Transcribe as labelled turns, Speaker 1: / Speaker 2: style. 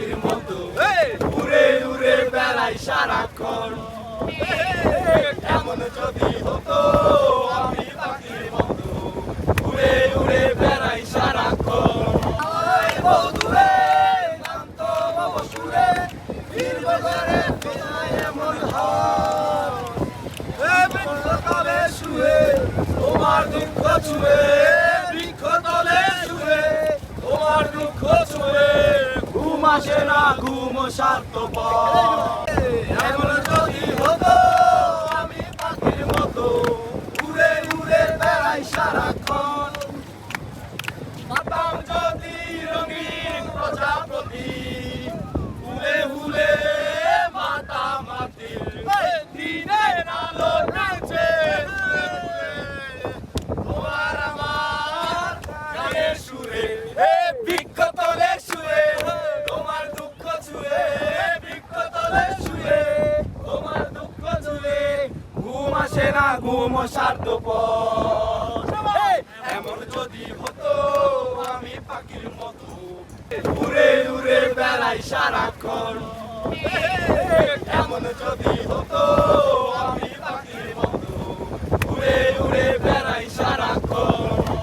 Speaker 1: পাখির মতো। উড়ে উড়ে বেড়াই সারাক্ষণ। এমন যদি হতো আমি পাখির মতো। উড়ে উড়ে বেড়াই সারাক্ষণ। বন্ধুরে নাম তো বসুরে দীর্ঘ করে বেড়াই এমন হয় শুয়ে তোমার দুঃখ ছুয়ে। আসে না ঘুম স্বার্থপর আসে না ঘুম সার্থপ এমন যদি হতো আমি পাখির মতো। উড়ে উড়ে বেড়াই সারাক্ষণ। এমন যদি হতো আমি পাখির মতো। উড়ে উড়ে বেড়াই